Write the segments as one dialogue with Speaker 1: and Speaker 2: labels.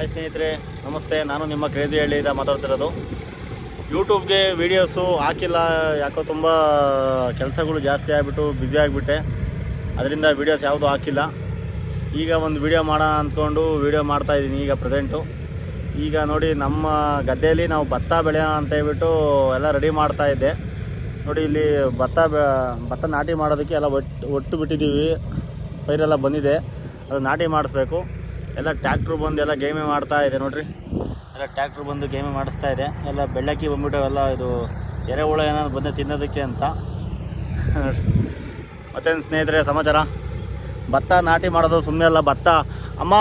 Speaker 1: Hi ಸ್ನೇಹಿತರೆ, ನಮಸ್ತೆ. ನಾನು ನಿಮ್ಮ ಕ್ರೇಜಿ ಹಳ್ಳಿಯಿಂದ ಮಾತಾಡ್ತಿರೋದು. ಯೂಟ್ಯೂಬ್ಗೆ ವೀಡಿಯೋಸು ಹಾಕಿಲ್ಲ. ಯಾಕೋ ತುಂಬ ಕೆಲಸಗಳು ಜಾಸ್ತಿ ಆಗಿಬಿಟ್ಟು ಬ್ಯುಸಿ ಆಗಿಬಿಟ್ಟೆ. ಅದರಿಂದ ವೀಡಿಯೋಸ್ ಯಾವುದೂ ಹಾಕಿಲ್ಲ. ಈಗ ಒಂದು ವೀಡಿಯೋ ಮಾಡೋಣ ಅಂದ್ಕೊಂಡು ವೀಡಿಯೋ ಮಾಡ್ತಾ ಇದ್ದೀನಿ ಈಗ ಪ್ರೆಸೆಂಟು ಈಗ ನೋಡಿ, ನಮ್ಮ ಗದ್ದೆಯಲ್ಲಿ ನಾವು ಭತ್ತ ಬೆಳೆಯೋಣ ಅಂತ ಹೇಳ್ಬಿಟ್ಟು ಎಲ್ಲ ರೆಡಿ ಮಾಡ್ತಾ ಇದ್ದೆ. ನೋಡಿ, ಇಲ್ಲಿ ಭತ್ತ ಭತ್ತ ನಾಟಿ ಮಾಡೋದಕ್ಕೆ ಎಲ್ಲ ಒಟ್ಟು ಒಟ್ಟು ಬಿಟ್ಟಿದ್ದೀವಿ. ಪೈರೆಲ್ಲ ಬಂದಿದೆ. ಅದು ನಾಟಿ ಮಾಡಿಸ್ಬೇಕು. ಎಲ್ಲ ಟ್ಯಾಕ್ಟ್ರು ಬಂದು ಎಲ್ಲ ಗೇಮೆ ಮಾಡ್ತಾ ಇದೆ, ನೋಡ್ರಿ. ಎಲ್ಲ ಟ್ಯಾಕ್ಟ್ರು ಬಂದು ಗೇಮೆ ಮಾಡಿಸ್ತಾ ಇದೆ. ಎಲ್ಲ ಬೆಳ್ಳಕ್ಕಿ ಬಂದ್ಬಿಟ್ಟು ಎಲ್ಲ ಇದು ಎರೆಹುಳ ಏನಾದ್ರು ಬಂದು ತಿನ್ನೋದಕ್ಕೆ ಅಂತ. ಮತ್ತೇನು ಸ್ನೇಹಿತರೆ, ಸಮಾಚಾರ? ಭತ್ತ ನಾಟಿ ಮಾಡೋದು ಸುಮ್ಮನೆ ಅಲ್ಲ, ಭತ್ತ. ಅಮ್ಮ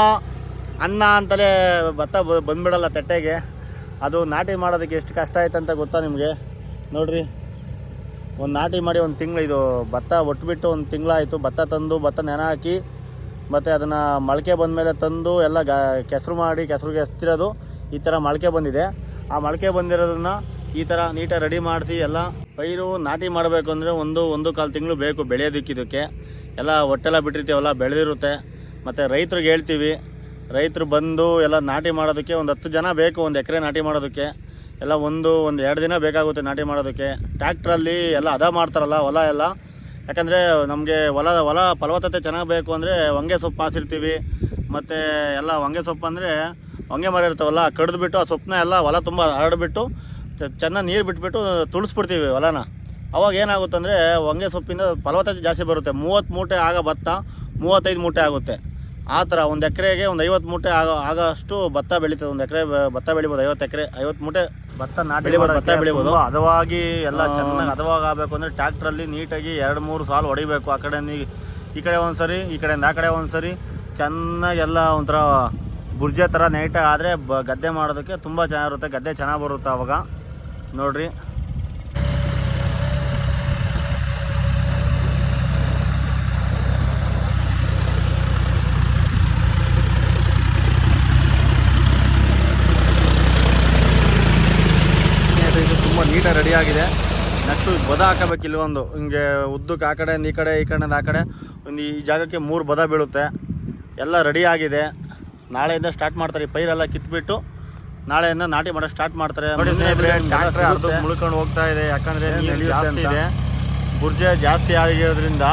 Speaker 1: ಅನ್ನ ಅಂತಲೇ ಭತ್ತ ಬಂದ್ಬಿಡಲ್ಲ ತಟ್ಟೆಗೆ. ಅದು ನಾಟಿ ಮಾಡೋದಕ್ಕೆ ಎಷ್ಟು ಕಷ್ಟ ಆಯ್ತು ಅಂತ ಗೊತ್ತಾ ನಿಮಗೆ? ನೋಡ್ರಿ. ಒಂದು ನಾಟಿ ಮಾಡಿ ಒಂದು ತಿಂಗಳು, ಇದು ಭತ್ತ ಒಟ್ಟುಬಿಟ್ಟು ಒಂದು ತಿಂಗಳಾಯಿತು. ಭತ್ತ ತಂದು ಭತ್ತ ನೆನೆ ಹಾಕಿ ಮತ್ತು ಅದನ್ನು ಮೊಳಕೆ ಬಂದಮೇಲೆ ತಂದು ಎಲ್ಲ ಗ, ಕೆಸರು ಮಾಡಿ ಕೆಸರಿಗೆ ಎಸ್ತಿರೋದು ಈ ಥರ ಮೊಳಕೆ ಬಂದಿದೆ. ಆ ಮೊಳಕೆ ಬಂದಿರೋದನ್ನ ಈ ಥರ ನೀಟಾಗಿ ರೆಡಿ ಮಾಡಿಸಿ ಎಲ್ಲ ಪೈರು ನಾಟಿ ಮಾಡಬೇಕು ಅಂದರೆ ಒಂದು ಒಂದು ಕಾಲು ತಿಂಗಳು ಬೇಕು ಬೆಳೆಯೋದಕ್ಕೆ ಇದಕ್ಕೆ. ಎಲ್ಲ ಹೊಟ್ಟೆಲ್ಲ ಬಿಟ್ಟಿರ್ತೀವಲ್ಲ, ಬೆಳೆದಿರುತ್ತೆ. ಮತ್ತು ರೈತರಿಗೆ ಹೇಳ್ತೀವಿ, ರೈತರು ಬಂದು ಎಲ್ಲ ನಾಟಿ ಮಾಡೋದಕ್ಕೆ ಒಂದು ಹತ್ತು ಜನ ಬೇಕು, ಒಂದು ಎಕರೆ ನಾಟಿ ಮಾಡೋದಕ್ಕೆ. ಎಲ್ಲ ಒಂದು ಒಂದು ಎರಡು ದಿನ ಬೇಕಾಗುತ್ತೆ ನಾಟಿ ಮಾಡೋದಕ್ಕೆ. ಟ್ಯಾಕ್ಟ್ರಲ್ಲಿ ಎಲ್ಲ ಅದ ಮಾಡ್ತಾರಲ್ಲ, ಹೊಲ ಎಲ್ಲ. ಯಾಕಂದರೆ ನಮಗೆ ಹೊಲ ಹೊಲ ಫಲವತ್ತತೆ ಚೆನ್ನಾಗಿ ಬೇಕು ಅಂದರೆ ಹೊಂಗೆ ಸೊಪ್ಪು ಹಾಸಿರ್ತೀವಿ. ಮತ್ತು ಎಲ್ಲ ಹೊಂಗೆ ಸೊಪ್ಪು ಅಂದರೆ ಹೊಂಗೆ ಮರ ಇರ್ತಾವಲ್ಲ, ಕಡ್ದುಬಿಟ್ಟು ಆ ಸೊಪ್ಪನ್ನ ಎಲ್ಲ ಹೊಲ ತುಂಬ ಹರಡ್ಬಿಟ್ಟು ಚೆನ್ನಾಗಿ ನೀರು ಬಿಟ್ಬಿಟ್ಟು ತುಳಿಸ್ಬಿಡ್ತೀವಿ ಹೊಲನ. ಅವಾಗ ಏನಾಗುತ್ತೆ ಅಂದರೆ ಹೊಂಗೆ ಸೊಪ್ಪಿಂದ ಫಲವತ್ತತೆ ಜಾಸ್ತಿ ಬರುತ್ತೆ. ಮೂವತ್ತು ಮೂಟೆ ಆಗ ಭತ್ತ, ಮೂವತ್ತೈದು ಮೂಟೆ ಆಗುತ್ತೆ. ಆ ಥರ ಒಂದು ಎಕರೆಗೆ ಒಂದು ಐವತ್ತು ಮೂಟೆ ಆಗೋ ಆಗೋಷ್ಟು ಭತ್ತ ಬೆಳೀತದೆ. ಒಂದು ಎಕರೆ ಭತ್ತ ಬೆಳಿಬೋದು ಐವತ್ತು ಎಕರೆ ಐವತ್ತು ಮೂಟೆ ಭತ್ತ ನಾಟಿ ಬೆಳಿಬೋದು ಭತ್ತ ಬೆಳಿಬೋದು. ಹದವಾಗಿ ಎಲ್ಲ ಚೆನ್ನಾಗಿ ಹದವಾಗಿ ಆಗಬೇಕು ಅಂದರೆ ಟ್ಯಾಕ್ಟ್ರಲ್ಲಿ ನೀಟಾಗಿ ಎರಡು ಮೂರು ಸಾಲು ಹೊಡಿಬೇಕು. ಆ ಕಡೆ ನೀ ಈ ಕಡೆ ಒಂದು ಸರಿ ಈ ಕಡೆಯಿಂದ ಆ ಕಡೆ ಒಂದು ಸರಿ ಚೆನ್ನಾಗಿ ಎಲ್ಲ ಒಂಥರ ಬುರ್ಜೆ ಥರ ನೈಟಾಗಿ ಆದರೆ ಬ ಗದ್ದೆ ಮಾಡೋದಕ್ಕೆ ತುಂಬ ಚೆನ್ನಾಗಿರುತ್ತೆ. ಗದ್ದೆ ಚೆನ್ನಾಗಿ ಬರುತ್ತೆ ಅವಾಗ. ನೋಡ್ರಿ ಸ್ನೇಹಿತರೆ, ಇದು ಆಗಿದೆ ನೆಕ್ಸ್ಟು ಬದ ಹಾಕಬೇಕು ಇಲ್ಲೊಂದು. ಹಿಂಗೆ ಉದ್ದಕ್ಕೆ ಆ ಕಡೆಯಿಂದ ಈ ಕಡೆ ಈ ಕಡೆಯಿಂದ ಆ ಕಡೆ. ಒಂದು ಈ ಜಾಗಕ್ಕೆ ಮೂರು ಬದ ಬೀಳುತ್ತೆ. ಎಲ್ಲ ರೆಡಿ ಆಗಿದೆ. ನಾಳೆಯಿಂದ ಸ್ಟಾರ್ಟ್ ಮಾಡ್ತಾರೆ. ಈ ಪೈರೆಲ್ಲ ಕಿತ್ಬಿಟ್ಟು ನಾಳೆಯಿಂದ ನಾಟಿ ಮಾಡೋಕೆ ಸ್ಟಾರ್ಟ್ ಮಾಡ್ತಾರೆ. ಮುಳ್ಕೊಂಡು ಹೋಗ್ತಾ ಇದೆ. ಯಾಕಂದರೆ ಜಾಸ್ತಿ ಇದೆ. ಬುರ್ಜೆ ಜಾಸ್ತಿ ಆಗಿರೋದ್ರಿಂದ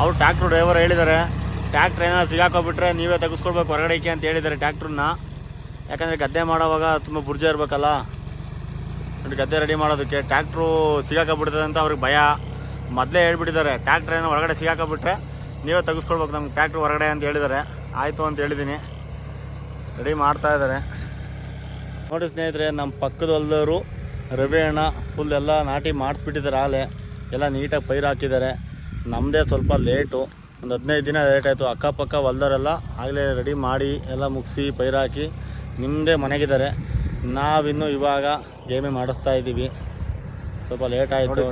Speaker 1: ಅವ್ರು ಟ್ರ್ಯಾಕ್ಟ್ರು ಡ್ರೈವರ್ ಹೇಳಿದ್ದಾರೆ. ಟ್ರ್ಯಾಕ್ಟ್ರ್ ಏನಾದ್ರು ಸಿಗಾಕೋಬಿಟ್ರೆ ನೀವೇ ತೆಗೆಸ್ಕೊಳ್ಬೇಕು ಹೊರಗಡೆಗೆ ಅಂತ ಹೇಳಿದ್ದಾರೆ ಟ್ಯಾಕ್ಟ್ರನ್ನ ಯಾಕಂದರೆ ಗದ್ದೆ ಮಾಡೋವಾಗ ತುಂಬ ಬುರ್ಜೆ ಇರಬೇಕಲ್ಲ. ನೋಡಿ ಗದ್ದೆ ರೆಡಿ ಮಾಡೋದಕ್ಕೆ ಟ್ಯಾಕ್ಟ್ರು ಸಿಗಾಕಬಿಡ್ತದೆ ಅಂತ ಅವ್ರಿಗೆ ಭಯ. ಮೊದಲೇ ಹೇಳ್ಬಿಟ್ಟಿದ್ದಾರೆ ಟ್ಯಾಕ್ಟ್ರ್ ಏನೋ ಹೊರಗಡೆ ಸಿಗಾಕಬಿಟ್ರೆ ನೀವೇ ತೆಗೆಸ್ಕೊಳ್ಬೇಕು, ನಮ್ಗೆ ಟ್ಯಾಕ್ಟ್ರ್ ಹೊರಗಡೆ ಅಂತ ಹೇಳಿದ್ದಾರೆ. ಆಯಿತು ಅಂತ ಹೇಳಿದ್ದೀನಿ. ರೆಡಿ ಮಾಡ್ತಾ ಇದ್ದಾರೆ. ನೋಡಿ ಸ್ನೇಹಿತರೆ, ನಮ್ಮ ಪಕ್ಕದ ಹೊಲದವರು ರವಿ ಅಣ್ಣ ಫುಲ್ ಎಲ್ಲ ನಾಟಿ ಮಾಡಿಸ್ಬಿಟ್ಟಿದ್ದಾರೆ ಆಲೆ. ಎಲ್ಲ ನೀಟಾಗಿ ಪೈರು ಹಾಕಿದ್ದಾರೆ. ನಮ್ಮದೇ ಸ್ವಲ್ಪ ಲೇಟು. ಒಂದು ಹದಿನೈದು ದಿನ ಲೇಟ್ ಆಯಿತು. ಅಕ್ಕಪಕ್ಕ ಹೊಲ್ದವರೆಲ್ಲ ಆಗಲೇ ರೆಡಿ ಮಾಡಿ ಎಲ್ಲ ಮುಗಿಸಿ ಪೈರು ಹಾಕಿ ನಿಮ್ಮದೇ ಮನೆಗಿದ್ದಾರೆ. ನಾವಿನ್ನು ಇವಾಗ ಗೇಮೆ ಮಾಡಿಸ್ತಾ ಇದ್ದೀವಿ ಸ್ವಲ್ಪ ಲೇಟ್ ಆಯಿತು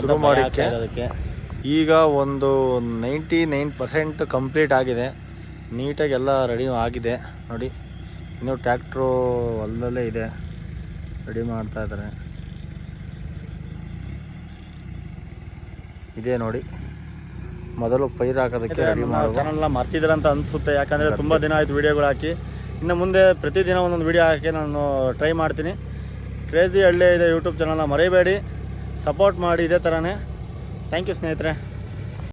Speaker 2: ಶುರು ಮಾಡಿಕ್ಕೆ.
Speaker 1: ಅದಕ್ಕೆ
Speaker 2: ಈಗ ಒಂದು ನೈಂಟಿ ನೈನ್ ಪರ್ಸೆಂಟ್ ಕಂಪ್ಲೀಟ್ ಆಗಿದೆ. ನೀಟಾಗಿ ಎಲ್ಲ ರೆಡಿ ಆಗಿದೆ. ನೋಡಿ ಇನ್ನು ಟ್ಯಾಕ್ಟ್ರು ಹೊಲದಲ್ಲೇ ಇದೆ. ರೆಡಿ ಮಾಡ್ತಾ ಇದ್ದಾರೆ. ಇದೇ ನೋಡಿ. ಮೊದಲು ಪೈರು ಹಾಕೋದಕ್ಕೆ ರೆಡಿ
Speaker 1: ಚಾನಲ್ನ ಮರ್ತಿದ್ದೀರ ಅಂತ ಅನಿಸುತ್ತೆ. ಯಾಕಂದರೆ ತುಂಬ ದಿನ ಆಯ್ತು ವೀಡಿಯೋಗಳು ಹಾಕಿ. ಇನ್ನು ಮುಂದೆ ಪ್ರತಿದಿನ ಒಂದೊಂದು ವೀಡಿಯೋ ಹಾಕಿ ನಾನು ಟ್ರೈ ಮಾಡ್ತೀನಿ. ಕ್ರೇಜಿ ಹಳ್ಳಿ ಇದೆ ಯೂಟ್ಯೂಬ್ ಚಾನಲ್ನ ಮರಿಬೇಡಿ. ಸಪೋರ್ಟ್ ಮಾಡಿ ಇದೇ ಥರನೇ ಥ್ಯಾಂಕ್ ಯು ಸ್ನೇಹಿತರೆ.